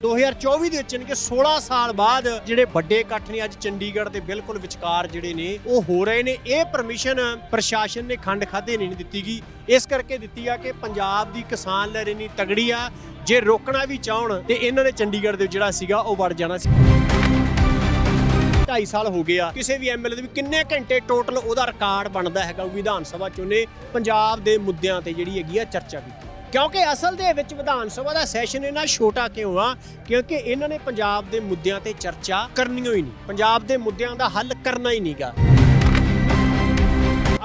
2024 ਦੇ ਵਿੱਚ ਯਾਨੀ ਕਿ 16 ਸਾਲ ਬਾਅਦ ਜਿਹੜੇ ਵੱਡੇ ਇਕੱਠ ਨੇ ਅੱਜ ਚੰਡੀਗੜ੍ਹ ਦੇ ਬਿਲਕੁਲ ਵਿਚਕਾਰ ਜਿਹੜੇ ਨੇ, ਉਹ ਹੋ ਰਹੇ ਨੇ। ਇਹ ਪਰਮਿਸ਼ਨ ਪ੍ਰਸ਼ਾਸਨ ਨੇ ਖੰਡ ਖਾਦੇ ਨਹੀਂ ਦਿੱਤੀ ਗਈ। ਇਸ ਕਰਕੇ ਦਿੱਤੀ ਆ ਕਿ ਪੰਜਾਬ ਦੀ ਕਿਸਾਨ ਲਹਿਰ ਇੰਨੀ ਤਗੜੀ ਆ, ਜੇ ਰੋਕਣਾ ਵੀ ਚਾਹਣ ਤੇ ਇਹਨਾਂ ਨੇ ਚੰਡੀਗੜ੍ਹ ਦੇ ਜਿਹੜਾ ਸੀਗਾ, ਉਹ ਵੜ ਜਾਣਾ ਸੀ। 2.5 ਸਾਲ ਹੋ ਗਏ ਆ। ਕਿਸੇ ਵੀ ਐਮਐਲਏ ਦੇ ਵੀ ਕਿੰਨੇ ਘੰਟੇ ਟੋਟਲ ਉਹਦਾ ਰਿਕਾਰਡ ਬਣਦਾ ਹੈਗਾ ਵਿਧਾਨ ਸਭਾ ਚ ਉਹਨੇ ਪੰਜਾਬ ਦੇ ਮੁੱਦਿਆਂ ਤੇ ਜਿਹੜੀ ਹੈਗੀ ਆ ਚਰਚਾ ਕੀਤੀ ਕਿਉਂਕਿ ਅਸਲ ਦੇ ਵਿੱਚ ਵਿਧਾਨ ਸਭਾ ਦਾ ਸੈਸ਼ਨ ਇਹਨਾਂ ਛੋਟਾ ਕਿਉਂ ਆ? ਕਿਉਂਕਿ ਇਹਨਾਂ ਨੇ ਪੰਜਾਬ ਦੇ ਮੁੱਦਿਆਂ ਤੇ ਚਰਚਾ ਕਰਨੀ ਹੋਈ ਨਹੀਂ। ਪੰਜਾਬ ਦੇ ਮੁੱਦਿਆਂ ਦਾ ਹੱਲ ਕਰਨਾ ਹੀ ਨਹੀਂਗਾ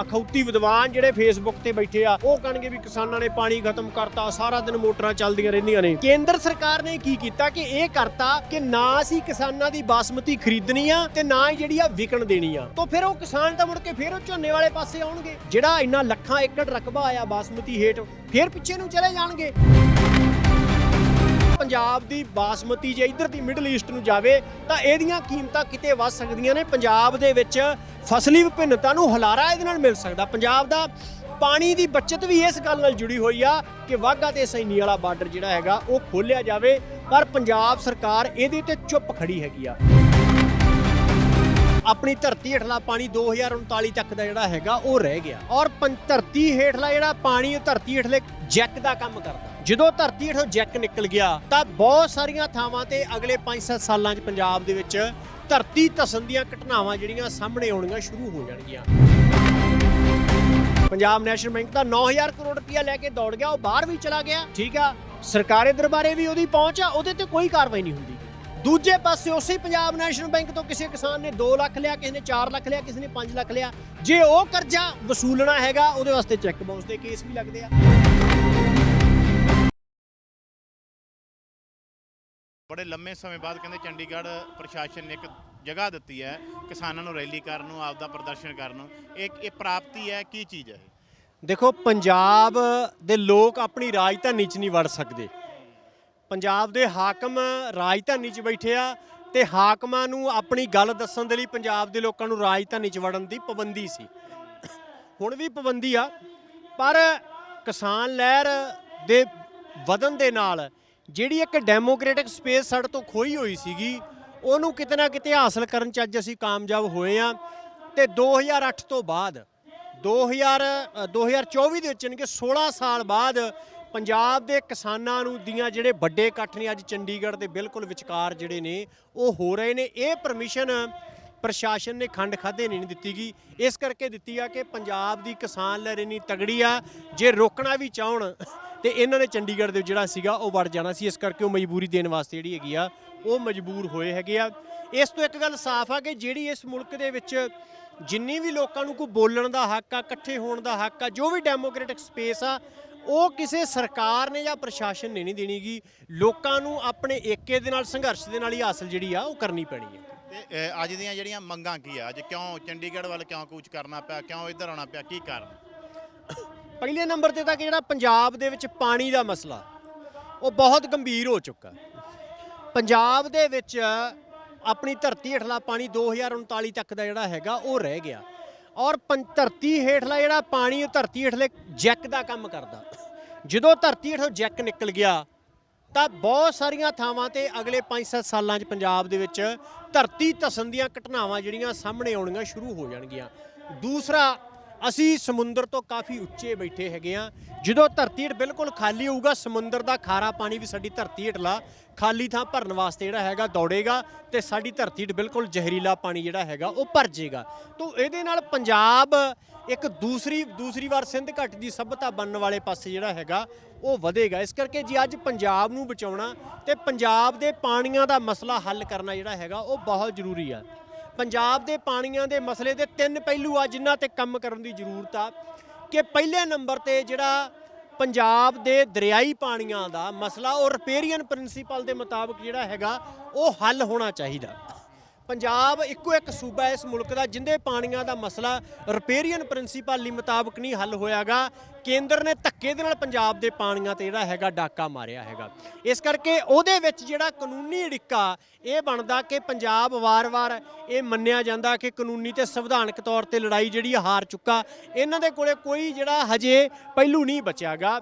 ਅਖੌਤੀ ਵਿਦਵਾਨ ਜਿਹੜੇ ਫੇਸਬੁੱਕ ਤੇ ਬੈਠੇ ਆ, ਉਹ ਕਹਿਣਗੇ ਵੀ ਕਿਸਾਨਾਂ ਨੇ ਪਾਣੀ ਖਤਮ ਕਰਤਾ, ਸਾਰਾ ਦਿਨ ਮੋਟਰਾਂ ਚੱਲਦੀਆਂ ਰਹਿੰਦੀਆਂ ਨੇ। ਕੇਂਦਰ ਸਰਕਾਰ ਨੇ ਕੀ ਕੀਤਾ ਕਿ ਇਹ ਕਰਤਾ ਕਿ ਨਾ ਅਸੀਂ ਕਿਸਾਨਾਂ ਦੀ ਬਾਸਮਤੀ ਖਰੀਦਣੀ ਆ ਤੇ ਨਾ ਹੀ ਜਿਹੜੀ ਆ ਵਿਕਣ ਦੇਣੀ ਆ। ਤਾਂ ਫਿਰ ਉਹ ਕਿਸਾਨ ਤਾਂ ਮੁੜ ਕੇ ਫਿਰ ਉਹ ਝੋਨੇ ਵਾਲੇ ਪਾਸੇ ਆਉਣਗੇ। ਜਿਹੜਾ ਇੰਨਾ ਲੱਖਾਂ ਏਕੜ ਰਕਬਾ ਆਇਆ ਬਾਸਮਤੀ ਹੇਠ, ਫਿਰ ਪਿੱਛੇ ਨੂੰ ਚਲੇ ਜਾਣਗੇ। ਪੰਜਾਬ ਦੀ ਬਾਸਮਤੀ ਜੇ ਇੱਧਰ ਦੀ ਮਿਡਲ ਈਸਟ ਨੂੰ ਜਾਵੇ, ਤਾਂ ਇਹਦੀਆਂ ਕੀਮਤਾਂ ਕਿਤੇ ਵੱਧ ਸਕਦੀਆਂ ਨੇ। ਪੰਜਾਬ ਦੇ ਵਿੱਚ ਫਸਲੀ ਵਿਭਿੰਨਤਾ ਨੂੰ ਹੁਲਾਰਾ ਇਹਦੇ ਨਾਲ ਮਿਲ ਸਕਦਾ। ਪੰਜਾਬ ਦਾ ਪਾਣੀ ਦੀ ਬਚਤ ਵੀ ਇਸ ਗੱਲ ਨਾਲ ਜੁੜੀ ਹੋਈ ਆ ਕਿ ਵਾਹਗਾ ਤੇ ਸੈਣੀ ਵਾਲਾ ਬਾਰਡਰ ਜਿਹੜਾ ਹੈਗਾ, ਉਹ ਖੋਲਿਆ ਜਾਵੇ, ਪਰ ਪੰਜਾਬ ਸਰਕਾਰ ਇਹਦੇ ਤੇ ਚੁੱਪ ਖੜੀ ਹੈਗੀ ਆ। ਆਪਣੀ ਧਰਤੀ ਹੇਠਲਾ ਪਾਣੀ 2039 ਤੱਕ ਦਾ ਜਿਹੜਾ ਹੈਗਾ, ਉਹ ਰਹਿ ਗਿਆ। ਔਰ ਪੰ- ਧਰਤੀ ਹੇਠਲਾ ਜਿਹੜਾ ਪਾਣੀ, ਉਹ ਧਰਤੀ ਹੇਠਲੇ ਜੈਕ ਦਾ ਕੰਮ ਕਰਦਾ। ਜਦੋਂ ਧਰਤੀ ਹੇਠੋਂ ਜੈਕ ਨਿਕਲ ਗਿਆ, ਤਾਂ ਬਹੁਤ ਸਾਰੀਆਂ ਥਾਵਾਂ ਤੇ ਅਗਲੇ 5-7 ਸਾਲਾਂ 'ਚ ਪੰਜਾਬ ਦੇ ਵਿੱਚ ਧਰਤੀ ਧਸਣ ਦੀਆਂ ਘਟਨਾਵਾਂ ਜਿਹੜੀਆਂ ਸਾਹਮਣੇ ਆਉਣੀਆਂ ਸ਼ੁਰੂ ਹੋ ਜਾਣਗੀਆਂ। ਪੰਜਾਬ ਨੈਸ਼ਨਲ ਬੈਂਕ ਦਾ 9000 ਕਰੋੜ ਰੁਪਇਆ ਲੈ ਕੇ ਦੌੜ ਗਿਆ, ਉਹ ਬਾਹਰ ਵੀ ਚਲਾ ਗਿਆ, ਠੀਕ ਆ। ਸਰਕਾਰੀ ਦਰਬਾਰੇ ਵੀ ਉਹਦੀ ਪਹੁੰਚ ਆ, ਉਹਦੇ ਤੇ ਕੋਈ ਕਾਰਵਾਈ ਨਹੀਂ ਹੁੰਦੀ। ਦੂਜੇ ਪਾਸੇ ਉਸੇ ਪੰਜਾਬ ਨੈਸ਼ਨਲ ਬੈਂਕ ਤੋਂ ਕਿਸੇ ਕਿਸਾਨ ਨੇ 2 ਲੱਖ ਲਿਆ, ਕਿਸੇ ਨੇ 4 ਲੱਖ ਲਿਆ, ਕਿਸੇ ਨੇ 5 ਲੱਖ ਲਿਆ। ਜੇ ਉਹ ਕਰਜ਼ਾ ਵਸੂਲਣਾ ਹੈਗਾ, ਉਹਦੇ ਵਾਸਤੇ ਚੈੱਕ ਬਾਉਂਸ ਦੇ ਕੇਸ ਵੀ ਲੱਗਦੇ ਆ। ਬੜੇ ਲੰਮੇ ਸਮੇਂ ਬਾਅਦ ਕਹਿੰਦੇ ਚੰਡੀਗੜ੍ਹ ਪ੍ਰਸ਼ਾਸਨ ਨੇ ਇੱਕ ਜਗ੍ਹਾ ਦਿੱਤੀ ਹੈ ਕਿਸਾਨਾਂ ਨੂੰ ਰੈਲੀ ਕਰਨ ਨੂੰ, ਆਪਦਾ ਪ੍ਰਦਰਸ਼ਨ ਕਰਨ ਨੂੰ। ਇਹ ਇਹ ਪ੍ਰਾਪਤੀ ਹੈ, ਕੀ ਚੀਜ਼ ਹੈ ਦੇਖੋ, ਪੰਜਾਬ ਦੇ ਲੋਕ ਆਪਣੀ ਰਾਜਧਾਨੀ 'ਚ ਨਹੀਂ ਵੜ ਸਕਦੇ। ਪੰਜਾਬ ਦੇ ਹਾਕਮ ਰਾਜਧਾਨੀ 'ਚ ਬੈਠੇ ਆ ਤੇ ਹਾਕਮਾਂ ਨੂੰ ਆਪਣੀ ਗੱਲ ਦੱਸਣ ਦੇ ਲਈ ਪੰਜਾਬ ਦੇ ਲੋਕਾਂ ਨੂੰ ਰਾਜਧਾਨੀ 'ਚ ਵੜਨ ਦੀ ਪਾਬੰਦੀ ਸੀ। ਹੁਣ ਵੀ ਪਾਬੰਦੀ ਆ, ਪਰ ਕਿਸਾਨ ਲਹਿਰ ਦੇ ਵਧਣ ਦੇ ਨਾਲ ਜਿਹੜੀ ਇੱਕ ਡੈਮੋਕ੍ਰੈਟਿਕ ਸਪੇਸ ਸਾਡੇ ਤੋਂ ਖੋਈ ਹੋਈ ਸੀਗੀ ਉਹਨੂੰ ਕਿਤੇ ਨਾ ਕਿਤੇ ਹਾਸਲ ਕਰਨ 'ਚ ਅੱਜ ਅਸੀਂ ਕਾਮਯਾਬ ਹੋਏ ਆ ਤੇ 2008 ਤੋਂ ਬਾਅਦ 2000 ਅ, 2024 ਦੇ ਵਿੱਚ ਯਾਨੀ ਕਿ 16 ਸਾਲ ਬਾਅਦ ਪੰਜਾਬ ਦੇ ਕਿਸਾਨਾਂ ਨੂੰ ਦੀਆਂ ਜਿਹੜੇ ਵੱਡੇ ਇਕੱਠ ਨੇ ਅੱਜ ਚੰਡੀਗੜ੍ਹ ਦੇ ਬਿਲਕੁਲ ਵਿਚਕਾਰ ਜਿਹੜੇ ਨੇ ਉਹ ਹੋ ਰਹੇ ਨੇ। ਇਹ ਪਰਮਿਸ਼ਨ ਪ੍ਰਸ਼ਾਸਨ ਨੇ ਖੰਡ ਖਾਦੇ ਨਹੀਂ ਦਿੱਤੀ ਗਈ। ਇਸ ਕਰਕੇ ਦਿੱਤੀ ਆ ਕਿ ਪੰਜਾਬ ਦੀ ਕਿਸਾਨ ਲਹਿਰ ਇੰਨੀ ਤਗੜੀ ਆ ਜੇ ਰੋਕਣਾ ਵੀ ਚਾਹਣ ਤੇ ਇਹਨਾਂ ਨੇ ਚੰਡੀਗੜ੍ਹ ਦੇ ਜਿਹੜਾ ਸੀਗਾ ਉਹ ਵੜ ਜਾਣਾ ਸੀ। ਇਸ ਕਰਕੇ ਉਹ ਮਜਬੂਰੀ ਦੇਣ ਵਾਸਤੇ ਜਿਹੜੀ ਹੈਗੀ ਆ ਉਹ ਮਜਬੂਰ ਹੋਏ ਹੈਗੇ ਆ। ਇਸ ਤੋਂ ਇੱਕ ਗੱਲ ਸਾਫ਼ ਆ ਕਿ ਜਿਹੜੀ ਇਸ ਮੁਲਕ ਦੇ ਵਿੱਚ ਜਿੰਨੀ ਵੀ ਲੋਕਾਂ ਨੂੰ ਕੋਈ ਬੋਲਣ ਦਾ ਹੱਕ ਆ ਇਕੱਠੇ ਹੋਣ ਦਾ ਹੱਕ ਆ ਜੋ ਵੀ ਡੈਮੋਕ੍ਰੈਟਿਕ ਸਪੇਸ ਆ ਉਹ ਕਿਸੇ ਸਰਕਾਰ ਨੇ ਜਾਂ ਪ੍ਰਸ਼ਾਸਨ ਨੇ ਨਹੀਂ ਦੇਣੀਗੀ। ਲੋਕਾਂ ਨੂੰ ਆਪਣੇ ਏਕੇ ਦੇ ਨਾਲ ਸੰਘਰਸ਼ ਦੇ ਨਾਲ ਹੀ ਹਾਸਲ ਜਿਹੜੀ ਆ ਉਹ ਕਰਨੀ ਪੈਣੀ ਹੈ ਤੇ ਅ, ਅੱਜ ਦੀਆਂ ਜਿਹੜੀਆਂ ਮੰਗਾਂ ਕੀ ਆ? ਅੱਜ ਕਿਉਂ ਚੰਡੀਗੜ੍ਹ ਵੱਲ ਕਿਉਂ ਕੂਚ ਕਰਨਾ ਪਿਆ? ਕਿਉਂ ਇੱਧਰ ਆਉਣਾ ਪਿਆ? ਕੀ ਕਾਰਨ? ਪਹਿਲੇ ਨੰਬਰ ਤੇ ਤਾਂ ਕਿ ਜਿਹੜਾ ਪੰਜਾਬ ਦੇ ਵਿੱਚ ਪਾਣੀ ਦਾ ਮਸਲਾ, ਉਹ ਬਹੁਤ ਗੰਭੀਰ ਹੋ ਚੁੱਕਾ ਪੰਜਾਬ ਦੇ ਵਿੱਚ ਆਪਣੀ ਧਰਤੀ ਹੇਠਲਾ ਪਾਣੀ 2039 ਤੱਕ ਦਾ ਜਿਹੜਾ ਹੈਗਾ, ਉਹ ਰਹਿ ਗਿਆ। ਔਰ ਪੰ- ਧਰਤੀ ਹੇਠਲਾ ਜਿਹੜਾ ਪਾਣੀ, ਉਹ ਧਰਤੀ ਹੇਠਲੇ ਜੈਕ ਦਾ ਕੰਮ ਕਰਦਾ। ਜਦੋਂ ਧਰਤੀ ਹੇਠੋਂ ਜੈਕ ਨਿਕਲ ਗਿਆ, ਤਾਂ ਬਹੁਤ ਸਾਰੀਆਂ ਥਾਵਾਂ ਤੇ ਅਗਲੇ 5-7 ਸਾਲਾਂ 'ਚ ਪੰਜਾਬ ਦੇ ਵਿੱਚ ਧਰਤੀ ਧਸਣ ਦੀਆਂ ਘਟਨਾਵਾਂ ਜਿਹੜੀਆਂ ਸਾਹਮਣੇ ਆਉਣੀਆਂ ਸ਼ੁਰੂ ਹੋ ਜਾਣਗੀਆਂ। ਦੂਸਰਾ ਅਸੀਂ ਸਮੁੰਦਰ ਤੋਂ ਕਾਫੀ ਉੱਚੇ ਬੈਠੇ ਹੈਗੇ ਆ ਜਦੋਂ ਧਰਤੀ ਹੇਠ ਬਿਲਕੁਲ ਖਾਲੀ ਹੋਊਗਾ, ਸਮੁੰਦਰ ਦਾ ਖਾਰਾ ਪਾਣੀ ਵੀ ਸਾਡੀ ਧਰਤੀ ਹੇਠਲਾ ਖਾਲੀ ਥਾਂ ਭਰਨ ਵਾਸਤੇ ਜਿਹੜਾ ਹੈਗਾ ਦੌੜੇਗਾ ਤੇ ਸਾਡੀ ਧਰਤੀ ਹੇਠ ਬਿਲਕੁਲ ਜ਼ਹਿਰੀਲਾ ਪਾਣੀ ਜਿਹੜਾ ਹੈਗਾ ਉਹ ਭਰ ਜਾਏਗਾ। ਤੋਂ ਇਹਦੇ ਨਾਲ ਪੰਜਾਬ ਇੱਕ ਦੂਸਰੀ ਦੂਸਰੀ ਵਾਰ ਸਿੰਧ ਘਾਟੀ ਦੀ ਸਭਿਅਤਾ ਬਣਨ ਵਾਲੇ ਪਾਸੇ ਜਿਹੜਾ ਹੈਗਾ ਉਹ ਵਧੇਗਾ। ਇਸ ਕਰਕੇ ਜੀ ਅੱਜ ਪੰਜਾਬ ਨੂੰ ਬਚਾਉਣਾ ਤੇ ਪੰਜਾਬ ਦੇ ਪਾਣੀਆਂ ਦਾ ਮਸਲਾ ਹੱਲ ਕਰਨਾ ਜਿਹੜਾ ਹੈਗਾ ਉਹ ਬਹੁਤ ਜ਼ਰੂਰੀ ਆ। ਪੰਜਾਬ ਦੇ ਪਾਣੀਆਂ ਦੇ ਮਸਲੇ ਦੇ ਤਿੰਨ ਪਹਿਲੂ ਆ, ਜਿਨ੍ਹਾਂ ਤੇ ਕੰਮ ਕਰਨ ਦੀ ਜ਼ਰੂਰਤ ਆ, ਕਿ ਪਹਿਲੇ ਨੰਬਰ ਤੇ ਜਿਹੜਾ ਪੰਜਾਬ ਦੇ ਦਰਿਆਈ ਪਾਣੀਆਂ ਦਾ ਮਸਲਾ, ਉਹ ਰਿਪੇਰੀਅਨ ਪ੍ਰਿੰਸੀਪਲ ਦੇ ਮੁਤਾਬਕ ਜਿਹੜਾ ਹੈਗਾ, ਉਹ ਹੱਲ ਹੋਣਾ ਚਾਹੀਦਾ। ਪੰਜਾਬ ਇੱਕੋ ਇੱਕ ਸੂਬਾ ਇਸ ਮੁਲਕ ਦਾ, ਜਿੰਦੇ ਪਾਣੀਆਂ ਦਾ ਮਸਲਾ ਰਿਪੇਰੀਅਨ ਪ੍ਰਿੰਸੀਪਲ ਮੁਤਾਬਕ ਨਹੀਂ ਹੱਲ ਹੋਇਆਗਾ। ਕੇਂਦਰ ਨੇ ਧੱਕੇ ਦੇ ਨਾਲ ਪੰਜਾਬ ਦੇ ਪਾਣੀਆਂ ਤੇ ਜਿਹੜਾ ਹੈਗਾ ਡਾਕਾ ਮਾਰਿਆ ਹੈਗਾ। ਇਸ ਕਰਕੇ ਉਹਦੇ ਵਿੱਚ ਜਿਹੜਾ ਕਾਨੂੰਨੀ ਅੜਿੱਕਾ ਇਹ ਬਣਦਾ ਕਿ ਪੰਜਾਬ ਵਾਰ-ਵਾਰ ਇਹ ਮੰਨਿਆ ਜਾਂਦਾ ਕਿ ਕਾਨੂੰਨੀ ਤੇ ਸੰਵਿਧਾਨਕ ਤੌਰ ਤੇ ਲੜਾਈ ਜਿਹੜੀ ਹਾਰ ਚੁੱਕਾ। ਇਹਨਾਂ ਦੇ ਕੋਲੇ ਕੋਈ ਜਿਹੜਾ ਹਜੇ ਪਹਿਲੂ ਨਹੀਂ ਬਚਿਆਗਾ।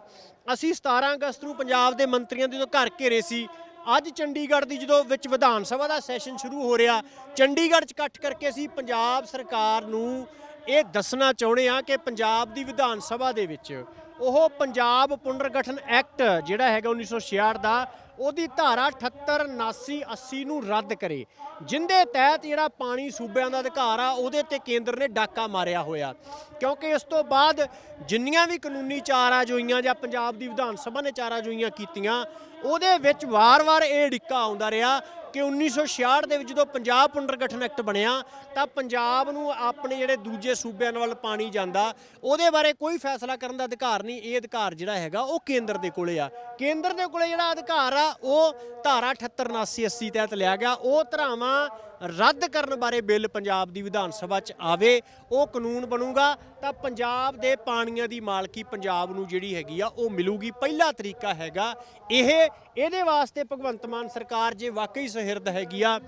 ਅਸੀਂ 17 ਅਗਸਤ ਨੂੰ ਪੰਜਾਬ ਦੇ ਮੰਤਰੀਆਂ ਦੇ ਜਦੋਂ ਘਰ ਘੇਰੇ ਸੀ। ਅੱਜ ਚੰਡੀਗੜ੍ਹ ਦੀ ਜਦੋਂ ਵਿੱਚ ਵਿਧਾਨ ਸਭਾ ਦਾ ਸੈਸ਼ਨ ਸ਼ੁਰੂ ਹੋ ਰਿਹਾ, ਚੰਡੀਗੜ੍ਹ 'ਚ ਇਕੱਠ ਕਰਕੇ ਅਸੀਂ ਪੰਜਾਬ ਸਰਕਾਰ ਨੂੰ ਇਹ ਦੱਸਣਾ ਚਾਹੁੰਦੇ ਆ ਕਿ ਪੰਜਾਬ ਦੀ ਵਿਧਾਨ ਸਭਾ ਦੇ ਵਿੱਚ ਉਹ ਪੰਜਾਬ ਪੁਨਰਗਠਨ ਐਕਟ ਜਿਹੜਾ ਹੈਗਾ 1966 ਦਾ ਉਹਦੀ ਧਾਰਾ 78 79 80 ਨੂੰ ਰੱਦ ਕਰੇ, ਜਿੰਦੇ ਤਹਿਤ ਜਿਹੜਾ ਪਾਣੀ ਸੂਬਿਆਂ ਦਾ ਅਧਿਕਾਰ ਆ, ਉਹਦੇ ਤੇ ਕੇਂਦਰ ਨੇ ਡਾਕਾ ਮਾਰਿਆ ਹੋਇਆ। ਕਿਉਂਕਿ ਇਸ ਤੋਂ ਬਾਅਦ ਜਿੰਨੀਆਂ ਵੀ ਕਾਨੂੰਨੀ ਚਾਰਾ ਜੋਈਆਂ ਜਾਂ ਪੰਜਾਬ ਦੀ ਵਿਧਾਨ ਸਭਾ ਨੇ ਚਾਰਾ ਜੋਈਆਂ ਕੀਤੀਆਂ, ਉਹਦੇ ਵਿੱਚ ਵਾਰ-ਵਾਰ ਇਹ ਡਿੱਕਾ ਆਉਂਦਾ ਰਿਹਾ ਕਿ 1966 ਦੇ ਵਿੱਚ ਜਦੋਂ ਪੰਜਾਬ ਪੁਨਰਗਠਨ ਐਕਟ ਬਣਿਆ, ਤਾਂ ਪੰਜਾਬ ਨੂੰ ਆਪਣੇ ਜਿਹੜੇ ਦੂਜੇ ਸੂਬਿਆਂ ਵੱਲ ਪਾਣੀ ਜਾਂਦਾ, ਉਹਦੇ ਬਾਰੇ ਕੋਈ ਫੈਸਲਾ ਕਰਨ ਦਾ ਅਧਿਕਾਰ ਨਹੀਂ, ਇਹ ਅਧਿਕਾਰ ਜਿਹੜਾ ਹੈਗਾ ਉਹ ਕੇਂਦਰ ਦੇ ਕੋਲੇ ਆ। ਕੇਂਦਰ ਦੇ ਕੋਲੇ ਜਿਹੜਾ ਅਧਿਕਾਰ ਆ ਉਹ ਧਾਰਾ 78 79 80 ਤਹਿਤ ਲਿਆ ਗਿਆ। ਉਹ ਧਾਰਾਵਾਂ ਰੱਦ ਕਰਨ ਬਾਰੇ ਬਿੱਲ ਪੰਜਾਬ ਦੀ ਵਿਧਾਨ ਸਭਾ 'ਚ ਆਵੇ, ਉਹ ਕਾਨੂੰਨ ਬਣੂਗਾ। ਤਾਂ ਪੰਜਾਬ ਦੇ ਪਾਣੀਆਂ ਦੀ ਮਾਲਕੀ ਪੰਜਾਬ ਨੂੰ ਜਿਹੜੀ ਹੈਗੀ ਆ, ਉਹ ਮਿਲੂਗੀ। ਪਹਿਲਾ ਤਰੀਕਾ ਹੈਗਾ ਇਹ, ਇਹਦੇ ਵਾਸਤੇ ਭਗਵੰਤ ਮਾਨ ਸਰਕਾਰ ਜੇ ਵਾਕਈ ਸਹਿਰਦ ਹੈਗੀ ਆ,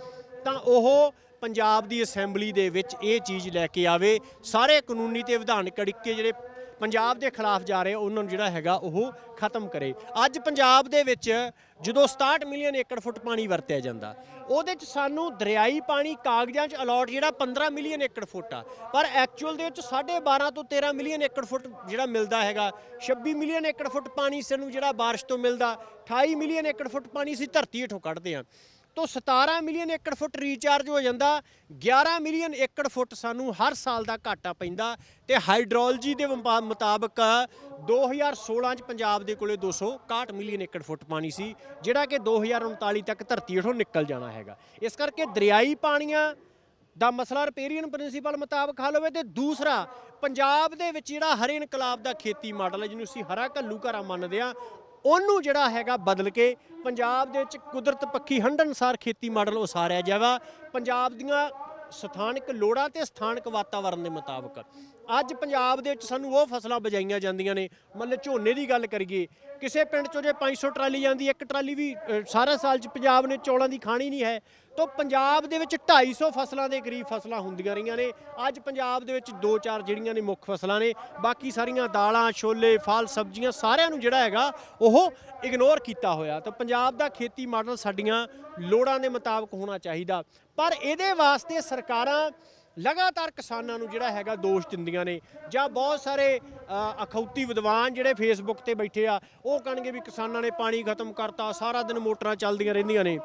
ਤਾਂ ਉਹ ਪੰਜਾਬ ਦੀ ਅਸੈਂਬਲੀ ਦੇ ਵਿੱਚ ਇਹ ਚੀਜ਼ ਲੈ ਕੇ ਆਵੇ। ਸਾਰੇ ਕਾਨੂੰਨੀ ਤੇ ਵਿਧਾਨਕ ਅੜਿੱਕੇ ਜਿਹੜੇ ਪੰਜਾਬ ਦੇ ਖਿਲਾਫ ਜਾ ਰਹੇ, ਉਹਨਾਂ ਨੂੰ ਜਿਹੜਾ ਹੈਗਾ ਉਹ ਖਤਮ ਕਰੇ। ਅੱਜ ਪੰਜਾਬ ਦੇ ਵਿੱਚ ਜਦੋਂ 67 ਮਿਲੀਅਨ ਏਕੜ ਫੁੱਟ ਪਾਣੀ ਵਰਤਿਆ ਜਾਂਦਾ, ਉਹਦੇ ਚ ਸਾਨੂੰ ਦਰਿਆਈ ਪਾਣੀ ਕਾਗਜ਼ਾਂ 'ਚ ਅਲੋਟ ਜਿਹੜਾ 15 ਮਿਲੀਅਨ ਏਕੜ ਫੁੱਟ ਆ। ਪਰ ਐਕਚੁਅਲ ਦੇ ਵਿੱਚ 12.5 ਤੋਂ 13 ਮਿਲੀਅਨ ਏਕੜ ਫੁੱਟ ਜਿਹੜਾ ਮਿਲਦਾ ਹੈਗਾ 26 ਮਿਲੀਅਨ ਏਕੜ ਫੁੱਟ ਪਾਣੀ ਸਾਨੂੰ ਜਿਹੜਾ ਬਾਰਿਸ਼ ਤੋਂ ਮਿਲਦਾ 28 ਮਿਲੀਅਨ ਏਕੜ ਫੁੱਟ ਪਾਣੀ ਅਸੀਂ ਧਰਤੀ ਹੇਠੋਂ ਕੱਢਦੇ ਹਾਂ ਤੋਂ 17 ਮਿਲੀਅਨ ਏਕੜ ਫੁੱਟ ਰੀਚਾਰਜ ਹੋ ਜਾਂਦਾ 11 ਮਿਲੀਅਨ ਏਕੜ ਫੁੱਟ ਸਾਨੂੰ ਹਰ ਸਾਲ ਦਾ ਘਾਟਾ ਪੈਂਦਾ ਤੇ ਹਾਈਡਰੋਲੋਜੀ ਦੇ ਮੁਪਾ- ਮੁਤਾਬਕ 2016 ਚ ਪੰਜਾਬ ਦੇ ਕੋਲੇ 261 ਮਿਲੀਅਨ ਏਕੜ ਫੁੱਟ ਪਾਣੀ ਸੀ, ਜਿਹੜਾ ਕਿ 2039 ਤੱਕ ਧਰਤੀ ਹੇਠੋਂ ਨਿਕਲ ਜਾਣਾ ਹੈਗਾ। ਇਸ ਕਰਕੇ ਦਰਿਆਈ ਪਾਣੀਆਂ ਦਾ ਮਸਲਾ ਰਿਪੇਰੀਅਨ ਪ੍ਰਿੰਸੀਪਲ ਮੁਤਾਬਕ ਹੱਲ ਹੋਵੇ ਤੇ ਦੂਸਰਾ, ਪੰਜਾਬ ਦੇ ਵਿੱਚ ਜਿਹੜਾ ਹਰੇ ਇਨਕਲਾਬ ਦਾ ਖੇਤੀ ਮਾਡਲ ਹੈ, ਜਿਹਨੂੰ ਅਸੀਂ ਹਰਾ ਘੱਲੂ ਘਰਾ ਮੰਨਦੇ ਆ ਉਹਨੂੰ ਜਿਹੜਾ ਹੈਗਾ ਬਦਲ ਕੇ ਪੰਜਾਬ ਦੇ ਵਿੱਚ ਕੁਦਰਤ ਪੱਖੀ ਹੰਢ ਅਨੁਸਾਰ ਖੇਤੀ ਮਾਡਲ ਉਸਾਰਿਆ ਜਾਵਾ। ਪੰਜਾਬ ਦੀਆਂ ਸਥਾਨਕ ਲੋੜਾਂ ਤੇ ਸਥਾਨਕ ਵਾਤਾਵਰਣ ਦੇ ਮੁਤਾਬਕ ਅੱਜ ਪੰਜਾਬ ਦੇ ਵਿੱਚ ਸਾਨੂੰ ਉਹ ਫਸਲਾਂ ਬਜਾਈਆਂ ਜਾਂਦੀਆਂ ਨੇ। ਮਤਲਬ ਝੋਨੇ ਦੀ ਗੱਲ ਕਰੀਏ ਕਿਸੇ ਪਿੰਡ ਚੋਂ ਜੇ 500 ਟਰਾਲੀ ਜਾਂਦੀ ਇੱਕ ਟਰਾਲੀ ਵੀ ਅ, ਸਾਰਾ ਸਾਲ ਚ ਪੰਜਾਬ ਨੇ ਚੌਲਾਂ ਦੀ ਖਾਣੀ ਨਹੀਂ ਹੈ। ਤਾਂ ਪੰਜਾਬ ਦੇ ਵਿੱਚ 250 ਫਸਲਾਂ ਦੇ ਕਰੀਬ ਫਸਲਾਂ ਹੁੰਦੀਆਂ ਰਹੀਆਂ ਨੇ। ਅੱਜ ਪੰਜਾਬ ਦੇ ਵਿੱਚ ਦੋ ਚਾਰ ਜਿਹੜੀਆਂ ਨੇ ਮੁੱਖ ਫਸਲਾਂ ਨੇ। ਬਾਕੀ ਸਾਰੀਆਂ ਦਾਲਾਂ ਛੋਲੇ ਫਲ ਸਬਜ਼ੀਆਂ ਸਾਰਿਆਂ ਨੂੰ ਜਿਹੜਾ ਹੈਗਾ ਉਹ ਇਗਨੋਰ ਕੀਤਾ ਹੋਇਆ। ਤਾਂ ਪੰਜਾਬ ਦਾ ਖੇਤੀ ਮਾਡਲ ਸਾਡੀਆਂ ਲੋੜਾਂ ਦੇ ਮੁਤਾਬਕ ਹੋਣਾ ਚਾਹੀਦਾ। ਪਰ ਇਹਦੇ ਵਾਸਤੇ ਸਰਕਾਰਾਂ ਲਗਾਤਾਰ ਕਿਸਾਨਾਂ ਨੂੰ ਜਿਹੜਾ ਹੈਗਾ ਦੋਸ਼ ਦਿੰਦੀਆਂ ਨੇ ਜਾਂ ਬਹੁਤ ਸਾਰੇ ਅਖੌਤੀ ਵਿਦਵਾਨ ਜਿਹੜੇ ਫੇਸਬੁੱਕ ਤੇ ਬੈਠੇ ਆ, ਉਹ ਕਹਿਣਗੇ ਵੀ ਕਿਸਾਨਾਂ ਨੇ ਪਾਣੀ ਖਤਮ ਕਰਤਾ, ਸਾਰਾ ਦਿਨ ਮੋਟਰਾਂ ਚੱਲਦੀਆਂ ਰਹਿੰਦੀਆਂ ਨੇ।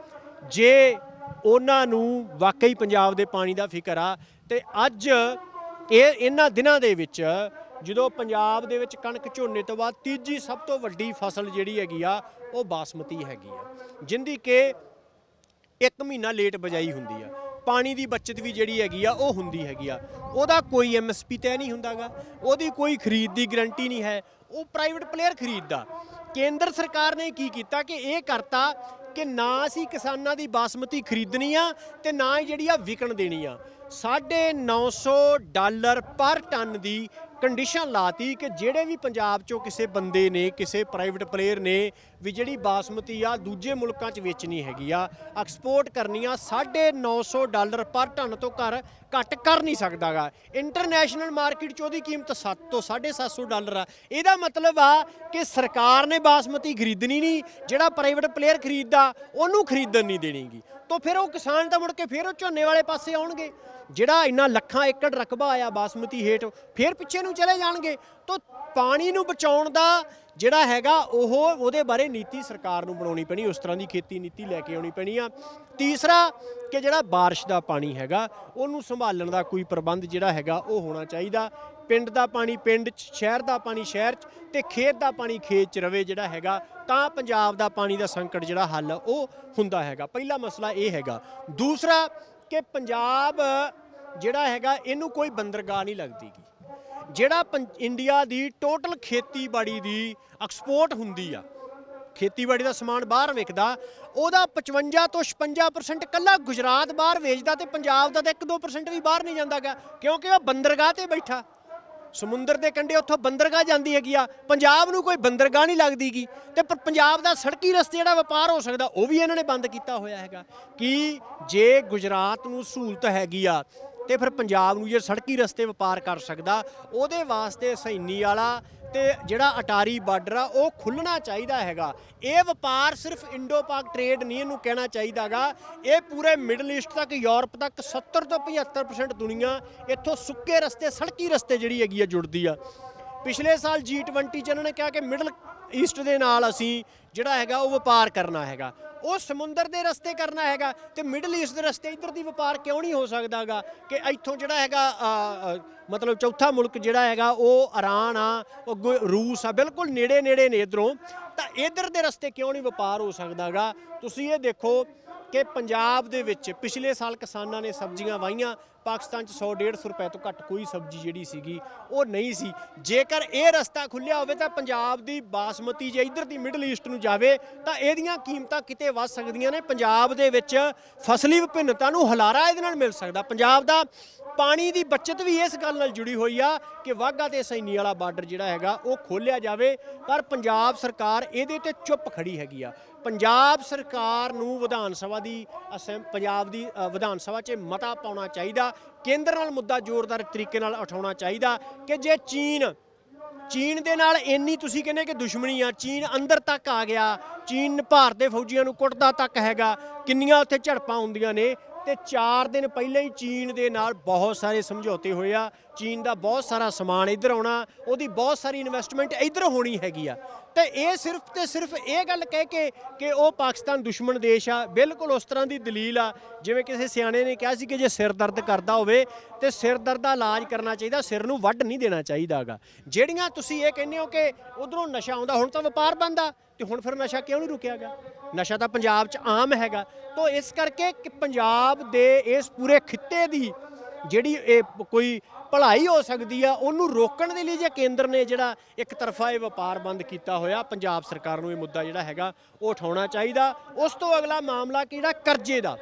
ਜੇ ਉਹਨਾਂ ਨੂੰ ਵਾਕਈ ਪੰਜਾਬ ਦੇ ਪਾਣੀ ਦਾ ਫਿਕਰ ਆ, ਤੇ ਅੱਜ ਇਹ, ਇਹਨਾਂ ਦਿਨਾਂ ਦੇ ਵਿੱਚ ਜਦੋਂ ਪੰਜਾਬ ਦੇ ਵਿੱਚ ਕਣਕ ਝੋਨੇ ਤੋਂ ਬਾਅਦ ਤੀਜੀ ਸਭ ਤੋਂ ਵੱਡੀ ਫਸਲ ਜਿਹੜੀ ਹੈਗੀ ਆ, ਉਹ ਬਾਸਮਤੀ ਹੈਗੀ ਆ, ਜਿੰਦੀ ਕਿ ਇੱਕ ਮਹੀਨਾ ਲੇਟ ਬਜਾਈ ਹੁੰਦੀ ਆ। ਪਾਣੀ ਦੀ ਬਚਤ ਵੀ ਜਿਹੜੀ ਹੈਗੀ ਆ, ਉਹ ਹੁੰਦੀ ਹੈਗੀ ਆ। ਉਹਦਾ ਕੋਈ ਐਮਐਸਪੀ ਤੈਅ ਨਹੀਂ ਹੁੰਦਾਗਾ। ਉਹਦੀ ਕੋਈ ਖਰੀਦ ਦੀ ਗਰੰਟੀ ਨਹੀਂ ਹੈ। ਉਹ ਪ੍ਰਾਈਵੇਟ ਪਲੇਅਰ ਖਰੀਦਦਾ। ਕੇਂਦਰ ਸਰਕਾਰ ਨੇ ਕੀ ਕੀਤਾ ਕਿ ਇਹ ਕਰਤਾ ਕਿ ਨਾ ਅਸੀਂ ਕਿਸਾਨਾਂ ਦੀ ਬਾਸਮਤੀ ਖਰੀਦਣੀ ਆ ਤੇ ਨਾ ਹੀ ਜਿਹੜੀ ਆ ਵਿਕਣ ਦੇਣੀ ਆ। 950 ਡਾਲਰ ਪਰ ਟਨ ਦੀ ਕੰਡੀਸ਼ਨ ਲਾਤੀ ਕਿ ਜਿਹੜੇ ਵੀ ਪੰਜਾਬ ਚੋਂ ਕਿਸੇ ਬੰਦੇ ਨੇ, ਕਿਸੇ ਪ੍ਰਾਈਵੇਟ ਪਲੇਅਰ ਨੇ ਵੀ ਜਿਹੜੀ ਬਾਸਮਤੀ ਆ ਦੂਜੇ ਮੁਲਕਾਂ 'ਚ ਵੇਚਣੀ ਹੈਗੀ ਆ ਐਕਸਪੋਰਟ ਕਰਨੀ ਆ 950 ਡਾਲਰ ਪਰ ਟਨ ਤੋਂ ਘਰ ਘੱਟ ਕਰ ਨਹੀਂ ਸਕਦਾਗਾ। ਇੰਟਰਨੈਸ਼ਨਲ ਮਾਰਕੀਟ 'ਚ ਉਹਦੀ ਕੀਮਤ 7 ਤੋਂ 750 ਡਾਲਰ ਆ। ਇਹਦਾ ਮਤਲਬ ਆ ਕਿ ਸਰਕਾਰ ਨੇ ਬਾਸਮਤੀ ਖਰੀਦਣੀ ਨਹੀਂ, ਜਿਹੜਾ ਪ੍ਰਾਈਵੇਟ ਪਲੇਅਰ ਖਰੀਦਦਾ, ਉਹਨੂੰ ਖਰੀਦਣ ਨਹੀਂ ਦੇਣੀਗੀ। ਤਾਂ ਫਿਰ ਉਹ ਕਿਸਾਨ ਤਾਂ ਮੁੜ ਕੇ ਫਿਰ ਉਹ ਝੋਨੇ ਵਾਲੇ ਪਾਸੇ ਆਉਣਗੇ। ਜਿਹੜਾ ਇੰਨਾ ਲੱਖਾਂ ਏਕੜ ਰਕਬਾ ਆਇਆ ਬਾਸਮਤੀ ਹੇਠ, ਫਿਰ ਪਿੱਛੇ ਨੂੰ ਚਲੇ ਜਾਣਗੇ। ਤਾਂ ਪਾਣੀ ਨੂੰ ਬਚਾਉਣ ਦਾ ਜਿਹੜਾ ਹੈਗਾ ਉਹ ਉਹਦੇ ਬਾਰੇ ਨੀਤੀ ਸਰਕਾਰ ਨੂੰ ਬਣਾਉਣੀ ਪੈਣੀ, ਉਸ ਤਰ੍ਹਾਂ ਦੀ ਖੇਤੀ ਨੀਤੀ ਲੈ ਕੇ ਆਉਣੀ ਪੈਣੀ ਆ। ਤੀਸਰਾ ਕਿ ਜਿਹੜਾ ਬਾਰਿਸ਼ ਦਾ ਪਾਣੀ ਹੈਗਾ, ਉਹਨੂੰ ਸੰਭਾਲਣ ਦਾ ਕੋਈ ਪ੍ਰਬੰਧ ਜਿਹੜਾ ਹੈਗਾ ਉਹ ਹੋਣਾ ਚਾਹੀਦਾ। ਪਿੰਡ ਦਾ ਪਾਣੀ ਪਿੰਡ 'ਚ, ਸ਼ਹਿਰ ਦਾ ਪਾਣੀ ਸ਼ਹਿਰ 'ਚ ਤੇ ਖੇਤ ਦਾ ਪਾਣੀ ਖੇਤ 'ਚ ਰਵੇ ਜਿਹੜਾ ਹੈਗਾ, ਤਾਂ ਪੰਜਾਬ ਦਾ ਪਾਣੀ ਦਾ ਸੰਕਟ ਜਿਹੜਾ ਹੱਲ ਉਹ ਹੁੰਦਾ ਹੈਗਾ। ਪਹਿਲਾ ਮਸਲਾ ਇਹ ਹੈਗਾ। ਦੂਸਰਾ ਕਿ ਪੰਜਾਬ ਜਿਹੜਾ ਹੈਗਾ, ਇਹਨੂੰ ਕੋਈ ਬੰਦਰਗਾਹ ਨਹੀਂ ਲੱਗਦੀਗੀ। ਜਿਹੜਾ ਪੰ- ਇੰਡੀਆ ਦੀ ਟੋਟਲ ਖੇਤੀਬਾੜੀ ਦੀ ਐਕਸਪੋਰਟ ਹੁੰਦੀ ਆ, ਖੇਤੀਬਾੜੀ ਦਾ ਸਮਾਨ ਬਾਹਰ ਵਿਕਦਾ, ਉਹਦਾ 55 ਤੋਂ 56% ਕੱਲਾ ਗੁਜਰਾਤ ਬਾਹਰ ਵੇਚਦਾ ਤੇ ਪੰਜਾਬ ਦਾ ਤਾਂ 1-2% ਵੀ ਬਾਹਰ ਨਹੀਂ ਜਾਂਦਾਗਾ, ਕਿਉਂਕਿ ਉਹ ਬੰਦਰਗਾਹ ਤੇ ਬੈਠਾ। ਸਮੁੰਦਰ ਦੇ ਕੰਢੇ ਉੱਥੋਂ ਬੰਦਰਗਾਹ ਜਾਂਦੀ ਹੈਗੀ ਆ, ਪੰਜਾਬ ਨੂੰ ਕੋਈ ਬੰਦਰਗਾਹ ਨਹੀਂ ਲੱਗਦੀਗੀ, ਤੇ ਪਰ ਪੰਜਾਬ ਦਾ ਸੜਕੀ ਰਸਤੇ ਜਿਹੜਾ ਵਪਾਰ ਹੋ ਸਕਦਾ, ਉਹ ਵੀ ਇਹਨਾਂ ਨੇ ਬੰਦ ਕੀਤਾ ਹੋਇਆ ਹੈਗਾ। ਕਿ ਜੇ ਗੁਜਰਾਤ ਨੂੰ ਸਹੂਲਤ ਹੈਗੀ ਆ ਤੇ ਫਿਰ ਪੰਜਾਬ ਨੂੰ ਜੇ ਸੜਕੀ ਰਸਤੇ ਵਪਾਰ ਕਰ ਸਕਦਾ। ਉਹਦੇ ਵਾਸਤੇ ਸੈਨੀ ਵਾਲਾ ਤੇ ਜਿਹੜਾ ਅਟਾਰੀ ਬਾਰਡਰ ਆ, ਉਹ ਖੁੱਲਣਾ ਚਾਹੀਦਾ ਹੈਗਾ। ਇਹ ਵਪਾਰ ਸਿਰਫ ਇੰਡੋ ਪਾਕ ਟ੍ਰੇਡ ਨਹੀਂ, ਇਹਨੂੰ ਕਹਿਣਾ ਚਾਹੀਦਾਗਾ ਇਹ ਪੂਰੇ ਮਿਡਲ ਈਸਟ ਤੱਕ, ਯੂਰਪ ਤੱਕ 70 ਤੋਂ 75% ਦੁਨੀਆ ਇੱਥੋਂ ਸੁੱਕੇ ਰਸਤੇ, ਸੜਕੀ ਰਸਤੇ ਜਿਹੜੀ ਹੈਗੀ ਆ, ਜੁੜਦੀ ਆ। ਪਿਛਲੇ ਸਾਲ G20 ਚ ਇਹਨਾਂ ਨੇ ਕਿਹਾ ਕਿ ਮਿਡਲ ਈਸਟ ਦੇ ਨਾਲ ਅਸੀਂ ਜਿਹੜਾ ਹੈਗਾ, ਉਹ ਵਪਾਰ ਕਰਨਾ ਹੈਗਾ। ਉਹ ਸਮੁੰਦਰ ਦੇ ਰਸਤੇ ਕਰਨਾ ਹੈਗਾ ਤੇ ਮਿਡਲ ਈਸਟ ਦੇ ਰਸਤੇ ਇੱਧਰ ਦੀ ਵਪਾਰ ਕਿਉਂ ਨਹੀਂ ਹੋ ਸਕਦਾਗਾ ਕਿ ਇੱਥੋਂ ਜਿਹੜਾ ਹੈਗਾ ਮਤਲਬ ਚੌਥਾ ਮੁਲਕ ਜਿਹੜਾ ਹੈਗਾ ਉਹ ਇਰਾਨ ਆ, ਉਹ ਅੱਗੋਂ ਰੂਸ ਆ, ਬਿਲਕੁਲ ਨੇੜੇ ਨੇੜੇ ਨੇ ਇਧਰੋਂ। ਤਾਂ ਇਧਰ ਦੇ ਰਸਤੇ ਕਿਉਂ ਨਹੀਂ ਵਪਾਰ ਹੋ ਸਕਦਾਗਾ? ਤੁਸੀਂ ਇਹ ਦੇਖੋ ਕਿ ਪੰਜਾਬ ਦੇ ਵਿੱਚ ਪਿਛਲੇ ਸਾਲ ਕਿਸਾਨਾਂ ਨੇ ਸਬਜ਼ੀਆਂ ਵਾਹੀਆਂ ਪਾਕਿਸਤਾਨ 'ਚ 100 150 ਰੁਪਏ ਤੋਂ ਘੱਟ ਕੋਈ ਸਬਜ਼ੀ ਜਿਹੜੀ ਸੀਗੀ ਉਹ ਨਹੀਂ ਸੀ। ਜੇਕਰ ਇਹ ਰਸਤਾ ਖੁੱਲਿਆ ਹੋਵੇ ਤਾਂ ਪੰਜਾਬ ਦੀ ਬਾਸਮਤੀ ਜੇ ਇੱਧਰ ਦੀ ਮਿਡਲ ਈਸਟ ਨੂੰ ਜਾਵੇ ਤਾਂ ਇਹਦੀਆਂ ਕੀਮਤਾਂ ਕਿਤੇ ਵੱਧ ਸਕਦੀਆਂ ਨੇ। ਪੰਜਾਬ ਦੇ ਵਿੱਚ ਫਸਲੀ ਵਿਭਿੰਨਤਾ ਨੂੰ ਹਲਾਰਾ ਇਹਦੇ ਨਾਲ ਮਿਲ ਸਕਦਾ। ਪੰਜਾਬ ਦਾ ਪਾਣੀ ਦੀ ਬਚਤ ਵੀ ਇਸ ਗੱਲ ਨਾਲ ਜੁੜੀ ਹੋਈ ਆ ਕਿ ਵਾਹਗਾ ਤੇ ਸੈਨੀ ਵਾਲਾ ਬਾਰਡਰ ਜਿਹੜਾ ਹੈਗਾ ਉਹ ਖੋਲਿਆ ਜਾਵੇ, ਪਰ ਪੰਜਾਬ ਸਰਕਾਰ ਇਹਦੇ ਤੇ ਚੁੱਪ ਖੜੀ ਹੈਗੀ ਆ। ਪੰਜਾਬ ਸਰਕਾਰ ਨੂੰ ਵਿਧਾਨ ਸਭਾ ਦੀ ਅਸੈਂ- ਪੰਜਾਬ ਦੀ ਵਿਧਾਨ ਸਭਾ 'ਚ ਮਤਾ ਪਾਉਣਾ ਚਾਹੀਦਾ। ਕੇਂਦਰ ਨਾਲ ਮੁੱਦਾ ਜ਼ੋਰਦਾਰ ਤਰੀਕੇ ਨਾਲ ਉਠਾਉਣਾ ਚਾਹੀਦਾ ਕਿ ਜੇ ਚੀਨ ਚੀਨ ਦੇ ਨਾਲ ਇੰਨੀ ਤੁਸੀਂ ਕਹਿੰਦੇ ਕਿ ਦੁਸ਼ਮਣੀ ਆ, ਚੀਨ ਅੰਦਰ ਤੱਕ ਆ ਗਿਆ, ਚੀਨ ਭਾਰਤ ਦੇ ਫੌਜੀਆਂ ਨੂੰ ਕੁੱਟਦਾ ਤੱਕ ਹੈਗਾ, ਕਿੰਨੀਆਂ ਉੱਥੇ ਝੜਪਾਂ ਹੁੰਦੀਆਂ ਨੇ, ਤੇ 4 ਦਿਨ ਪਹਿਲਾਂ ਹੀ ਚੀਨ ਦੇ ਨਾਲ ਬਹੁਤ ਸਾਰੇ ਸਮਝੌਤੇ ਹੋਏ ਆ, ਚੀਨ ਦਾ ਬਹੁਤ ਸਾਰਾ ਸਮਾਨ ਇੱਧਰ ਆਉਣਾ, ਉਹਦੀ ਬਹੁਤ ਸਾਰੀ ਇਨਵੈਸਟਮੈਂਟ ਇੱਧਰ ਹੋਣੀ ਹੈਗੀ ਆ। ਤੇ ਇਹ ਸਿਰਫ ਤੇ ਸਿਰਫ ਇਹ ਗੱਲ ਕਹਿ ਕੇ ਕਿ ਉਹ ਪਾਕਿਸਤਾਨ ਦੁਸ਼ਮਣ ਦੇਸ਼ ਆ, ਬਿਲਕੁਲ ਉਸ ਤਰ੍ਹਾਂ ਦੀ ਦਲੀਲ ਆ, ਜਿਵੇਂ ਕਿਸੇ ਸਿਆਣੇ ਨੇ ਕਿਹਾ ਸੀ ਕਿ ਜੇ ਸਿਰ ਦਰਦ ਕਰਦਾ ਹੋਵੇ ਤੇ ਸਿਰ ਦਰਦ ਦਾ ਇਲਾਜ ਕਰਨਾ ਚਾਹੀਦਾ, ਸਿਰ ਨੂੰ ਵੱਢ ਨਹੀਂ ਦੇਣਾ ਚਾਹੀਦਾਗਾ ਜਿਹੜੀਆਂ ਤੁਸੀਂ ਇਹ ਕਹਿੰਦੇ ਹੋ ਕਿ ਉਧਰੋਂ ਨਸ਼ਾ ਆਉਂਦਾ, ਹੁਣ ਤਾਂ ਵਪਾਰ ਬੰਦ ਆ, ਤੇ ਹੁਣ ਫਿਰ ਨਸ਼ਾ ਕਿਉਂ ਨਹੀਂ ਰੁਕਿਆ ਗਿਆ ਨਸ਼ਾ ਤਾਂ ਪੰਜਾਬ 'ਚ ਆਮ ਹੈਗਾ। ਤੋਂ ਇਸ ਕਰਕੇ ਕਿ ਪੰਜਾਬ ਦੇ ਇਸ ਪੂਰੇ ਖਿੱਤੇ ਦੀ ਜਿਹੜੀ ਇਹ ਕੋਈ ਭਲਾਈ ਹੋ ਸਕਦੀ ਆ, ਉਹਨੂੰ ਰੋਕਣ ਦੇ ਲਈ ਜੇ ਕੇਂਦਰ ਨੇ ਜਿਹੜਾ ਇੱਕ ਤਰਫਾ ਇਹ ਵਪਾਰ ਬੰਦ ਕੀਤਾ ਹੋਇਆ, ਪੰਜਾਬ ਸਰਕਾਰ ਨੂੰ ਇਹ ਮੁੱਦਾ ਜਿਹੜਾ ਹੈਗਾ, ਉਹ ਉਠਾਉਣਾ ਚਾਹੀਦਾ। ਉਸ ਤੋਂ ਅਗਲਾ ਮਾਮਲਾ ਕਿਹੜਾ? ਕਰਜ਼ੇ ਦਾ।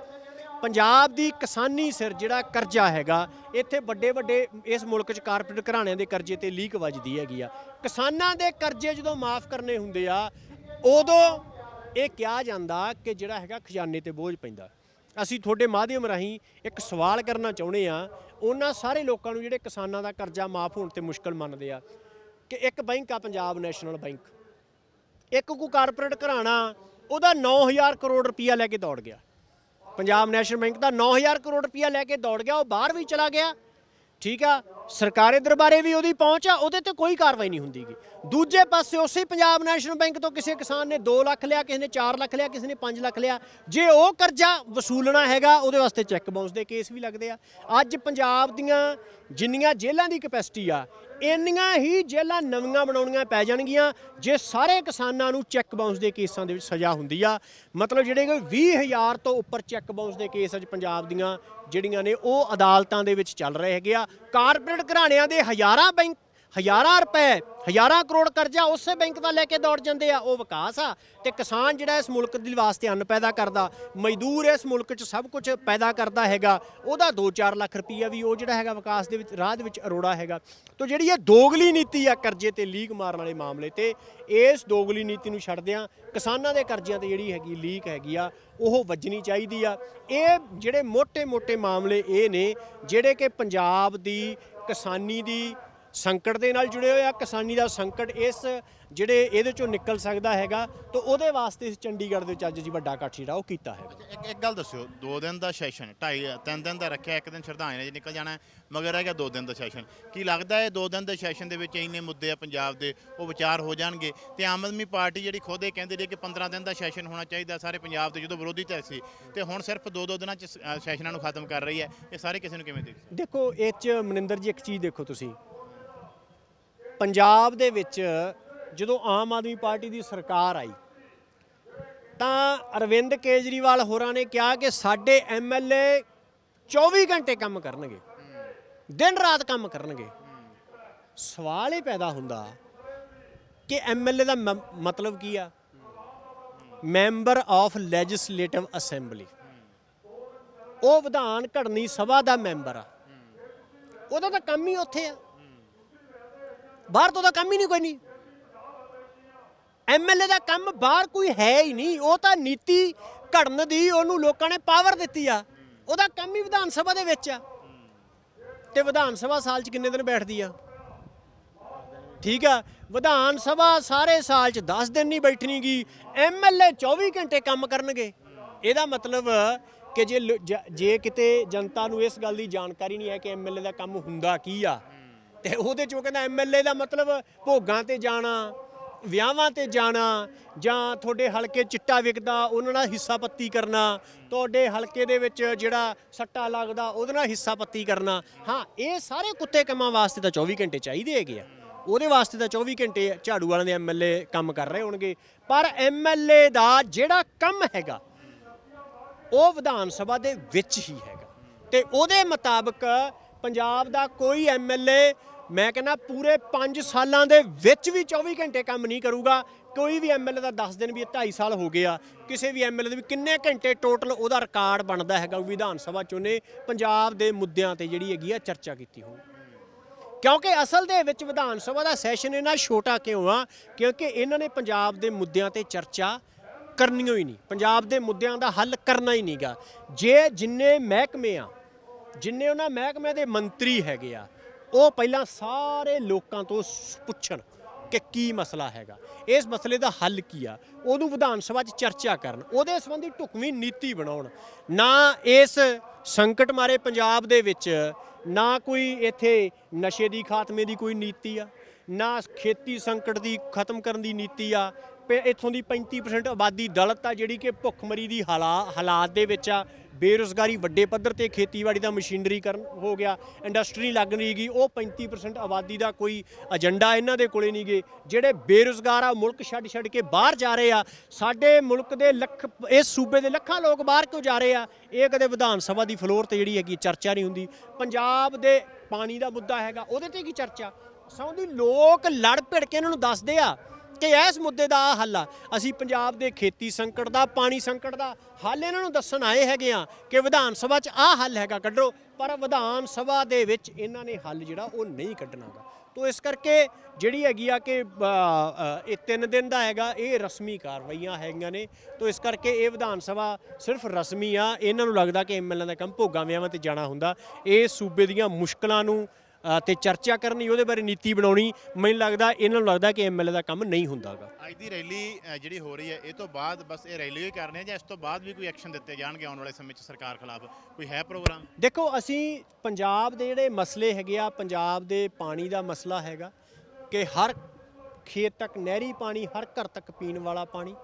ਪੰਜਾਬ ਦੀ ਕਿਸਾਨੀ ਸਿਰ ਜਿਹੜਾ ਕਰਜ਼ਾ ਹੈਗਾ, ਇੱਥੇ ਵੱਡੇ ਵੱਡੇ ਇਸ ਮੁਲਕ 'ਚ ਕਾਰਪੋਰੇਟ ਘਰਾਣਿਆਂ ਦੇ ਕਰਜ਼ੇ ਤੇ ਲੀਕ ਵੱਜਦੀ ਹੈਗੀ ਆ। ਕਿਸਾਨਾਂ ਦੇ ਕਰਜ਼ੇ ਜਦੋਂ ਮਾਫ ਕਰਨੇ ਹੁੰਦੇ ਆ, ਉਦੋਂ ਇਹ ਕਿਹਾ ਜਾਂਦਾ ਕਿ ਜਿਹੜਾ ਹੈਗਾ ਖਜ਼ਾਨੇ ਤੇ ਬੋਝ ਪੈਂਦਾ। ਅਸੀਂ ਤੁਹਾਡੇ ਮਾਧਿਅਮ ਰਾਹੀਂ ਇੱਕ ਸਵਾਲ ਕਰਨਾ ਚਾਹੁੰਦੇ ਆ ਉਹਨਾਂ ਸਾਰੇ ਲੋਕਾਂ ਨੂੰ ਜਿਹੜੇ ਕਿਸਾਨਾਂ ਦਾ ਕਰਜ਼ਾ ਮਾਫ ਹੋਣ ਤੇ ਮੁਸ਼ਕਲ ਮੰਨਦੇ ਆ ਕਿ ਇੱਕ ਬੈਂਕ ਆ ਪੰਜਾਬ ਨੈਸ਼ਨਲ ਬੈਂਕ। ਇੱਕ ਕੋ ਕਾਰਪੋਰੇਟ ਘਰਾਣਾ, ਉਹਦਾ 9000 ਕਰੋੜ ਰੁਪਇਆ ਲੈ ਕੇ ਦੌੜ ਗਿਆ। ਪੰਜਾਬ ਨੈਸ਼ਨਲ ਬੈਂਕ ਦਾ 9000 ਕਰੋੜ ਰੁਪਇਆ ਲੈ ਕੇ ਦੌੜ ਗਿਆ, ਉਹ ਬਾਹਰ ਵੀ ਚਲਾ ਗਿਆ। ਠੀਕ ਆ, ਸਰਕਾਰੀ ਦਰਬਾਰੇ ਵੀ ਉਹਦੀ ਪਹੁੰਚ ਆ, ਉਹਦੇ ਤੇ ਕੋਈ ਕਾਰਵਾਈ ਨਹੀਂ ਹੁੰਦੀਗੀ। ਦੂਜੇ ਪਾਸੇ ਉਸੇ ਪੰਜਾਬ ਨੈਸ਼ਨਲ ਬੈਂਕ ਤੋਂ ਕਿਸੇ ਕਿਸਾਨ ਨੇ 2 ਲੱਖ ਲਿਆ, ਕਿਸੇ ਨੇ 4 ਲੱਖ ਲਿਆ, ਕਿਸੇ ਨੇ 5 ਲੱਖ ਲਿਆ। ਜੇ ਉਹ ਕਰਜ਼ਾ ਵਸੂਲਣਾ ਹੈਗਾ, ਉਹਦੇ ਵਾਸਤੇ ਚੈੱਕ ਬਾਉਂਸ ਦੇ ਕੇਸ ਵੀ ਲੱਗਦੇ ਆ। ਅੱਜ ਪੰਜਾਬ ਦੀਆਂ ਜਿੰਨੀਆਂ ਜੇਲ੍ਹਾਂ ਦੀ ਕਪੈਸਿਟੀ ਆ, ਇੰਨੀਆਂ ਹੀ ਜੇਲ੍ਹਾਂ ਨਵੀਆਂ ਬਣਾਉਣੀਆਂ ਪੈ ਜਾਣਗੀਆਂ, ਜੇ ਸਾਰੇ ਕਿਸਾਨਾਂ ਨੂੰ ਚੈੱਕ ਬਾਉਂਸ ਦੇ ਕੇਸਾਂ ਦੇ ਵਿੱਚ ਸਜ਼ਾ ਹੁੰਦੀ ਆ। ਮਤਲਬ ਜਿਹੜੇ ਕਿ 20000 ਤੋਂ ਉੱਪਰ ਚੈੱਕ ਬਾਉਂਸ ਦੇ ਕੇਸ ਅੱਜ ਪੰਜਾਬ ਦੀਆਂ ਜਿਹੜੀਆਂ ਨੇ, ਉਹ ਅਦਾਲਤਾਂ ਦੇ ਵਿੱਚ ਚੱਲ ਰਹੇ ਹੈਗੇ ਆ। ਕਾਰਪੋਰੇਟ ਘਰਾਣਿਆਂ ਦੇ ਹਜ਼ਾਰਾਂ ਬੈਂਕ ਹਜ਼ਾਰਾਂ ਰੁਪਏ, ਹਜ਼ਾਰਾਂ ਕਰੋੜ ਕਰਜ਼ਾ ਉਸੇ ਬੈਂਕ ਦਾ ਲੈ ਕੇ ਦੌੜ ਜਾਂਦੇ ਆ, ਉਹ ਵਿਕਾਸ ਆ ਤੇ ਕਿਸਾਨ ਜਿਹੜਾ ਇਸ ਮੁਲਕ ਦੇ ਵਾਸਤੇ ਅੰਨ ਪੈਦਾ ਕਰਦਾ, ਮਜ਼ਦੂਰ ਇਸ ਮੁਲਕ 'ਚ ਸਭ ਕੁਝ ਪੈਦਾ ਕਰਦਾ ਹੈਗਾ, ਉਹਦਾ 2-4 ਲੱਖ ਰੁਪਈਆ ਵੀ ਉਹ ਜਿਹੜਾ ਹੈਗਾ ਵਿਕਾਸ ਦੇ ਵਿੱਚ, ਰਾਹ ਦੇ ਵਿੱਚ ਅਰੋੜਾ ਹੈਗਾ। ਤੋਂ ਜਿਹੜੀ ਇਹ ਦੋਗਲੀ ਨੀਤੀ ਆ ਕਰਜ਼ੇ ਤੇ ਲੀਕ ਮਾਰਨ ਵਾਲੇ ਮਾਮਲੇ ਤੇ, ਇਸ ਦੋਗਲੀ ਨੀਤੀ ਨੂੰ ਛੱਡਦਿਆਂ ਕਿਸਾਨਾਂ ਦੇ ਕਰਜ਼ਿਆਂ ਤੇ ਜਿਹੜੀ ਹੈਗੀ ਲੀਕ ਹੈਗੀ ਆ, ਉਹ ਵੱਜਣੀ ਚਾਹੀਦੀ ਆ। ਇਹ ਜਿਹੜੇ ਮੋٹے-ਮੋٹے ਮਾਮਲੇ ਇਹ ਨੇ, ਜਿਹੜੇ ਕਿ ਪੰਜਾਬ ਦੀ ਕਿਸਾਨੀ ਦੀ ਸੰਕਟ ਦੇ ਨਾਲ ਜੁੜੇ ਹੋਏ ਆ। ਕਿਸਾਨੀ ਦਾ ਸੰਕਟ ਇਸ ਜਿਹੜੇ ਇਹਦੇ ਚੋਂ ਨਿਕਲ ਸਕਦਾ ਹੈਗਾ ਤਾਂ ਉਹਦੇ ਵਾਸਤੇ ਇਸ ਚੰਡੀਗੜ੍ਹ ਦੇ ਵਿੱਚ ਅੱਜ ਜੀ ਵੱਡਾ ਇਕੱਠ ਜਿਹੜਾ ਉਹ ਕੀਤਾ ਹੈ ਇੱਕ ਇੱਕ ਗੱਲ ਦੱਸਿਓ ਦੋ ਦਿਨ ਦਾ ਸੈਸ਼ਨ ਢਾਈ ਤਿੰਨ ਦਿਨ ਦਾ ਰੱਖਿਆ ਇੱਕ ਦਿਨ ਸ਼ਰਧਾਂਜਲੀ ਨੇ ਜੀ ਨਿਕਲ ਜਾਣਾ ਮਗਰ ਰਹਿ ਗਿਆ ਦੋ ਦਿਨ ਦਾ ਸੈਸ਼ਨ। ਕੀ ਲੱਗਦਾ ਹੈ ਦੋ ਦਿਨ ਦੇ ਸੈਸ਼ਨ ਦੇ ਵਿੱਚ ਇੰਨੇ ਮੁੱਦੇ ਆ ਪੰਜਾਬ ਦੇ ਉਹ ਵਿਚਾਰ ਹੋ ਜਾਣਗੇ? ਤੇ ਆਮ ਆਦਮੀ ਪਾਰਟੀ ਜਿਹੜੀ ਖੁਦ ਇਹ ਕਹਿੰਦੇ ਨੇ ਕਿ 15 ਦਿਨ ਦਾ ਸੈਸ਼ਨ ਹੋਣਾ ਚਾਹੀਦਾ ਸਾਰੇ ਪੰਜਾਬ ਦੇ ਜਦੋਂ ਵਿਰੋਧੀ ਧਿਰ ਸੀ ਤੇ ਹੁਣ ਸਿਰਫ ਦੋ ਦੋ ਦਿਨਾਂ ਚ ਸੈਸ਼ਨਾਂ ਨੂੰ ਖਤਮ ਕਰ ਰਹੀ ਹੈ। ਇਹ ਸਾਰੇ ਕਿਸੇ ਨੂੰ ਕਿਵੇਂ ਦੇਖਦੇ? ਦੇਖੋ ਇਹ ਚ ਮਨਿੰਦਰ ਜੀ ਇੱਕ ਚੀਜ਼ ਦੇਖੋ ਤੁਸੀਂ। ਪੰਜਾਬ ਦੇ ਵਿੱਚ ਜਦੋਂ ਆਮ ਆਦਮੀ ਪਾਰਟੀ ਦੀ ਸਰਕਾਰ ਆਈ, ਤਾਂ ਅਰਵਿੰਦ ਕੇਜਰੀਵਾਲ ਹੋਰਾਂ ਨੇ ਕਿਹਾ ਕਿ ਸਾਡੇ ਐਮਐਲਏ 24 ਘੰਟੇ ਕੰਮ ਕਰਨਗੇ, ਦਿਨ ਰਾਤ ਕੰਮ ਕਰਨਗੇ। ਸਵਾਲ ਇਹ ਪੈਦਾ ਹੁੰਦਾ ਕਿ ਐਮਐਲਏ ਦਾ ਮ- ਮਤਲਬ ਕੀ ਆ? Member of legislative assembly. ਉਹ ਵਿਧਾਨ ਘੜਨੀ ਸਭਾ ਦਾ ਮੈਂਬਰ ਆ। ਉਹਦਾ ਤਾਂ ਕੰਮ ਹੀ ਉੱਥੇ ਆ। ਬਾਹਰ ਤੋਂ ਤਾਂ ਕੰਮ ਹੀ ਨਹੀਂ ਕੋਈ ਨਹੀਂ। ਐਮਐਲਏ ਦਾ ਕੰਮ ਬਾਹਰ ਕੋਈ ਹੈ ਹੀ ਨਹੀਂ। ਉਹ ਤਾਂ ਨੀਤੀ ਘੜਨ ਦੀ ਉਹਨੂੰ ਲੋਕਾਂ ਨੇ ਪਾਵਰ ਦਿੱਤੀ ਆ। ਉਹਦਾ ਕੰਮ ਹੀ ਵਿਧਾਨ ਸਭਾ ਦੇ ਵਿੱਚ ਆ। ਤੇ ਵਿਧਾਨ ਸਭਾ ਸਾਲ 'ਚ ਕਿੰਨੇ ਦਿਨ ਬੈਠਦੀ ਆ? ਠੀਕ ਆ। ਵਿਧਾਨ ਸਭਾ ਸਾਰੇ ਸਾਲ ਚ 10 ਦਿਨ ਨਹੀਂ ਬੈਠਣੀ ਗੀ ਐਮਐਲਏ 24 ਘੰਟੇ ਕੰਮ ਕਰਨਗੇ। ਇਹਦਾ ਮਤਲਬ ਕਿ ਜੇ ਜੇ ਕਿਤੇ ਜਨਤਾ ਨੂੰ ਇਸ ਗੱਲ ਦੀ ਜਾਣਕਾਰੀ ਨਹੀਂ ਹੈ ਕਿ ਐਮਐਲਏ ਦਾ ਕੰਮ ਹੁੰਦਾ ਕੀ ਆ ਤੇ ਉਹਦੇ ਚੋਂ ਕਹਿੰਦਾ ਐਮਐਲਏ ਦਾ ਮਤਲਬ ਭੋਗਾਂ ਤੇ ਜਾਣਾ, ਵਿਆਹਾਂ ਤੇ ਜਾਣਾ, ਜਾਂ ਤੁਹਾਡੇ ਹਲਕੇ ਚਿੱਟਾ ਵਿਕਦਾ ਉਹਨਾਂ ਨਾਲ ਹਿੱਸਾ ਪੱਤੀ ਕਰਨਾ, ਤੁਹਾਡੇ ਹਲਕੇ ਦੇ ਵਿੱਚ ਜਿਹੜਾ ਸੱਟਾ ਲੱਗਦਾ, ਉਹਦੇ ਨਾਲ ਹਿੱਸਾ ਪੱਤੀ ਕਰਨਾ। ਹਾਂ, ਇਹ ਸਾਰੇ ਕੁੱਤੇ ਕੰਮਾਂ ਵਾਸਤੇ ਤਾਂ 24 ਘੰਟੇ ਚਾਹੀਦੇ ਹੈਗੇ ਆ। ਉਹਦੇ ਵਾਸਤੇ ਤਾਂ 24 ਘੰਟੇ ਝਾੜੂ ਵਾਲਿਆਂ ਦੇ ਐਮਐਲਏ ਕੰਮ ਕਰ ਰਹੇ ਹੋਣਗੇ। ਪਰ ਐਮਐਲਏ ਦਾ ਜਿਹੜਾ ਕੰਮ ਹੈਗਾ, ਉਹ ਵਿਧਾਨ ਸਭਾ ਦੇ ਵਿੱਚ ਹੀ ਹੈਗਾ। ਤੇ ਉਹਦੇ ਮੁਤਾਬਕ ਪੰਜਾਬ ਦਾ ਕੋਈ ਐਮਐਲਏ ਮੈਂ ਕਹਿੰਦਾ ਪੂਰੇ 5 ਸਾਲਾਂ ਦੇ ਵਿੱਚ ਵੀ 24 ਘੰਟੇ ਕੰਮ ਨਹੀਂ ਕਰੂਗਾ। ਕੋਈ ਵੀ ਐਮਐਲਏ ਦਾ 10 ਦਿਨ ਵੀ 2.5 ਸਾਲ ਹੋ ਗਿਆ, ਕਿਸੇ ਵੀ ਐਮਐਲਏ ਦੇ ਵੀ ਕਿੰਨੇ ਘੰਟੇ ਟੋਟਲ ਉਹਦਾ ਰਿਕਾਰਡ ਬਣਦਾ ਹੈਗਾ ਵੀ ਵਿਧਾਨ ਸਭਾ ਚ ਪੰਜਾਬ ਦੇ ਮੁੱਦਿਆਂ ਤੇ ਜਿਹੜੀ ਹੈਗੀ ਆ ਚਰਚਾ ਕੀਤੀ ਹੋਊ। ਕਿਉਂਕਿ ਅਸਲ ਦੇ ਵਿੱਚ ਵਿਧਾਨ ਸਭਾ ਦਾ ਸੈਸ਼ਨ ਇਹਨਾਂ ਛੋਟਾ ਕਿਉਂ ਆ? ਕਿਉਂਕਿ ਇਹਨਾਂ ਨੇ ਪੰਜਾਬ ਦੇ ਮੁੱਦਿਆਂ ਤੇ ਚਰਚਾ ਕਰਨੀ ਹੋਈ ਨਹੀਂ। ਪੰਜਾਬ ਦੇ ਮੁੱਦਿਆਂ ਦਾ ਹੱਲ ਕਰਨਾ ਹੀ ਨਹੀਂਗਾ। ਜੇ ਜਿੰਨੇ ਮਹਿਕਮੇ ਆ, ਜਿੰਨੇ ਉਹਨਾਂ ਮਹਿਕਮਿਆਂ ਦੇ ਮੰਤਰੀ ਹੈਗੇ ਆ ਉਹ ਪਹਿਲਾਂ ਸਾਰੇ ਲੋਕਾਂ ਤੋਂ ਪੁੱਛਣ ਕਿ ਕੀ ਮਸਲਾ ਹੈਗਾ। ਇਸ ਮਸਲੇ ਦਾ ਹੱਲ ਕੀ ਆ? ਉਹਨੂੰ ਵਿਧਾਨ ਸਭਾ 'ਚ ਚਰਚਾ ਕਰਨ, ਉਹਦੇ ਸੰਬੰਧੀ ਢੁਕਵੀਂ ਨੀਤੀ ਬਣਾਉਣ। ਨਾ ਇਸ ਸੰਕਟ ਮਾਰੇ ਪੰਜਾਬ ਦੇ ਵਿੱਚ ਨਾ ਕੋਈ ਇੱਥੇ ਨਸ਼ੇ ਦੀ ਖਾਤਮੇ ਦੀ ਕੋਈ ਨੀਤੀ ਆ, ਨਾ ਖੇਤੀ ਸੰਕਟ ਦੀ ਖਤਮ ਕਰਨ ਦੀ ਨੀਤੀ ਆ। ਪੇ ਦੀ 35% ਆਬਾਦੀ ਦਲਤ ਆ ਜਿਹੜੀ ਕਿ ਭੁੱਖਮਰੀ ਦੀ ਹਾਲਾ- ਹਾਲਾਤ ਦੇ ਵਿੱਚ ਆ। ਬੇਰੁਜ਼ਗਾਰੀ, ਵੱਡੇ ਪੱਧਰ ਤੇ ਖੇਤੀਬਾੜੀ ਦਾ ਮਸ਼ੀਨਰੀਕਰਨ ਹੋ ਗਿਆ, ਇੰਡਸਟਰੀ ਲੱਗ ਨਹੀਂ ਗਈ, ਉਹ 35% ਆਬਾਦੀ ਦਾ ਕੋਈ ਏਜੰਡਾ ਇਹਨਾਂ ਦੇ ਕੋਲੇ ਨਹੀਂ ਗਏ। ਜਿਹੜੇ ਬੇਰੁਜ਼ਗਾਰ ਆ ਮੁਲਕ ਛੱਡ ਛੱਡ ਕੇ ਬਾਹਰ ਜਾ ਰਹੇ ਆ, ਸਾਡੇ ਮੁਲਕ ਦੇ ਲੱਖ, ਇਸ ਸੂਬੇ ਦੇ ਲੱਖਾਂ ਲੋਕ ਬਾਹਰ ਕਿਉਂ ਜਾ ਰਹੇ ਆ? ਇਹ ਕਦੇ ਵਿਧਾਨ ਸਭਾ ਦੀ ਫਲੋਰ ਤੇ ਜਿਹੜੀ ਹੈਗੀ, ਚਰਚਾ ਨਹੀਂ ਹੁੰਦੀ। ਪੰਜਾਬ ਦੇ ਪਾਣੀ ਦਾ ਮੁੱਦਾ ਹੈਗਾ, ਉਹਦੇ ਤੇ ਕੀ ਚਰਚਾ? ਸੌਂਦੀ ਲੋਕ ਲੜ ਭਿੜ ਕੇ ਇਹਨਾਂ ਨੂੰ ਦੱਸਦੇ ਆ ਕਿ ਇਸ ਮੁੱਦੇ ਦਾ ਆਹ ਹੱਲ ਆ। ਅਸੀਂ ਪੰਜਾਬ ਦੇ ਖੇਤੀ ਸੰਕਟ ਦਾ, ਪਾਣੀ ਸੰਕਟ ਦਾ ਹੱਲ ਇਹਨਾਂ ਨੂੰ ਦੱਸਣ ਆਏ ਹੈਗੇ ਆ ਕਿ ਵਿਧਾਨ ਸਭਾ 'ਚ ਆਹ ਹੱਲ ਹੈਗਾ ਕੱਢੋ, ਪਰ ਵਿਧਾਨ ਸਭਾ ਦੇ ਵਿੱਚ ਇਹਨਾਂ ਨੇ ਹੱਲ ਜਿਹੜਾ ਉਹ ਨਹੀਂ ਕੱਢਣਾਗਾ ਤੋ ਇਸ ਕਰਕੇ ਜਿਹੜੀ ਹੈਗੀ ਆ ਕਿ ਇਹ ਤਿੰਨ ਦਿਨ ਦਾ ਹੈਗਾ, ਇਹ ਰਸਮੀ ਕਾਰਵਾਈਆਂ ਹੈਗੀਆਂ ਨੇ। ਤੋ ਇਸ ਕਰਕੇ ਇਹ ਵਿਧਾਨ ਸਭਾ ਸਿਰਫ ਰਸਮੀ ਆ। ਇਹਨਾਂ ਨੂੰ ਲੱਗਦਾ ਕਿ ਐਮਐਲਏ ਦਾ ਕੰਮ ਭੋਗਾਂ ਵਿਆਹਾਂ ਤੇ ਜਾਣਾ ਹੁੰਦਾ। ਇਹ ਸੂਬੇ ਦੀਆਂ ਮੁਸ਼ਕਲਾਂ ਨੂੰ ਤੇ ਚਰਚਾ ਕਰਨੀ ਉਹਦੇ ਬਾਰੇ ਨੀਤੀ ਬਣਾਉਣੀ ਮੈਨੂੰ ਲੱਗਦਾ ਇਹਨਾਂ ਨੂੰ ਲੱਗਦਾ ਕਿ ਐਮਐਲਏ ਦਾ ਕੰਮ ਨਹੀਂ ਹੁੰਦਾਗਾ। ਅੱਜ ਦੀ ਰੈਲੀ ਅ, ਜਿਹੜੀ ਹੋ ਰਹੀ ਹੈ ਇਹ ਤੋਂ ਬਾਅਦ ਬਸ ਇਹ ਰੈਲੀ ਹੀ ਕਰਨੀ ਹੈ ਜਾਂ ਇਸ ਤੋਂ ਬਾਅਦ ਵੀ ਕੋਈ ਐਕਸ਼ਨ ਦਿੱਤੇ ਜਾਣਗੇ ਆਉਣ ਵਾਲੇ ਸਮੇਂ 'ਚ ਸਰਕਾਰ ਖਿਲਾਫ? ਕੋਈ ਹੈ ਪ੍ਰੋਗਰਾਮ? ਦੇਖੋ ਅਸੀਂ ਪੰਜਾਬ ਦੇ ਜਿਹੜੇ ਮਸਲੇ ਹੈਗੇ ਆ ਪੰਜਾਬ ਦੇ ਪਾਣੀ ਦਾ ਮਸਲਾ ਹੈਗਾ ਕਿ ਹਰ ਖੇਤ ਤੱਕ ਨਹਿਰੀ ਪਾਣੀ ਹਰ ਘਰ ਤੱਕ ਪੀਣ ਵਾਲਾ ਪਾਣੀ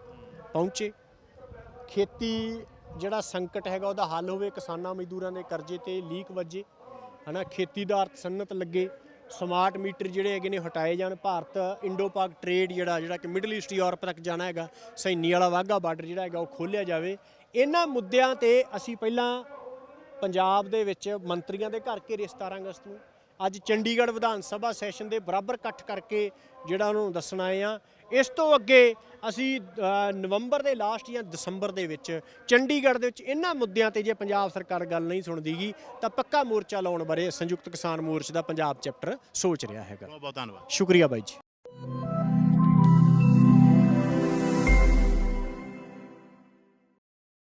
ਪਹੁੰਚੇ। ਖੇਤੀ ਜਿਹੜਾ ਸੰਕਟ ਹੈਗਾ ਉਹਦਾ ਹੱਲ ਹੋਵੇ ਕਿਸਾਨਾਂ ਮਜ਼ਦੂਰਾਂ ਦੇ ਕਰਜ਼ੇ ਤੇ ਲੀਕ ਵੱਜੇ। ਹਨਾ ਖੇਤੀ ਦਾ ਅਰਥ ਸਨਤ ਲੱਗੇ। ਸਮਾਰਟ ਮੀਟਰ ਜਿਹੜੇ ਹੈਗੇ ਨੇ, ਹਟਾਏ ਜਾਣ। ਭਾਰਤ ਇੰਡੋ ਪਾਕ ਟ੍ਰੇਡ ਜਿਹੜਾ ਜਿਹੜਾ ਕਿ ਮਿਡਲ ਈਸਟ ਯੂਰਪ ਤੱਕ ਜਾਣਾ ਹੈਗਾ ਸੈਨੀ ਵਾਲਾ ਵਾਹਗਾ ਬਾਰਡਰ ਜਿਹੜਾ ਹੈਗਾ, ਉਹ ਖੋਲ੍ਹਿਆ ਜਾਵੇ। ਇਹਨਾਂ ਮੁੱਦਿਆਂ ਤੇ ਅਸੀਂ ਪਹਿਲਾਂ ਪੰਜਾਬ ਦੇ ਵਿੱਚ ਮੰਤਰੀਆਂ ਦੇ ਘਰ ਘੇਰੇ 17 ਅਗਸਤ ਨੂੰ ਅੱਜ ਚੰਡੀਗੜ੍ਹ ਵਿਧਾਨ ਸਭਾ ਸੈਸ਼ਨ ਦੇ ਬਰਾਬਰ ਇਕੱਠ ਕਰਕੇ ਜਿਹੜਾ ਉਹਨਾਂ ਨੂੰ ਦੱਸਣ ਆ ਇਸ ਤੋਂ ਅੱਗੇ ਅਸੀਂ ਨਵੰਬਰ ਦੇ ਲਾਸਟ ਜਾਂ ਦਸੰਬਰ ਦੇ ਵਿੱਚ ਚੰਡੀਗੜ੍ਹ ਦੇ ਵਿੱਚ ਇਹਨਾਂ ਮੁੱਦਿਆਂ ਤੇ ਜੇ ਪੰਜਾਬ ਸਰਕਾਰ ਗੱਲ ਨਹੀਂ ਸੁਣਦੀਗੀ ਤਾਂ ਪੱਕਾ ਮੋਰਚਾ ਲਾਉਣ ਬਾਰੇ ਸੰਯੁਕਤ ਕਿਸਾਨ ਮੋਰਚਾ ਦਾ ਪੰਜਾਬ ਚੈਪਟਰ ਸੋਚ ਰਿਹਾ ਹੈਗਾ। ਬਹੁਤ ਬਹੁਤ ਧੰਨਵਾਦ। ਸ਼ੁਕਰੀਆ ਬਾਈ ਜੀ।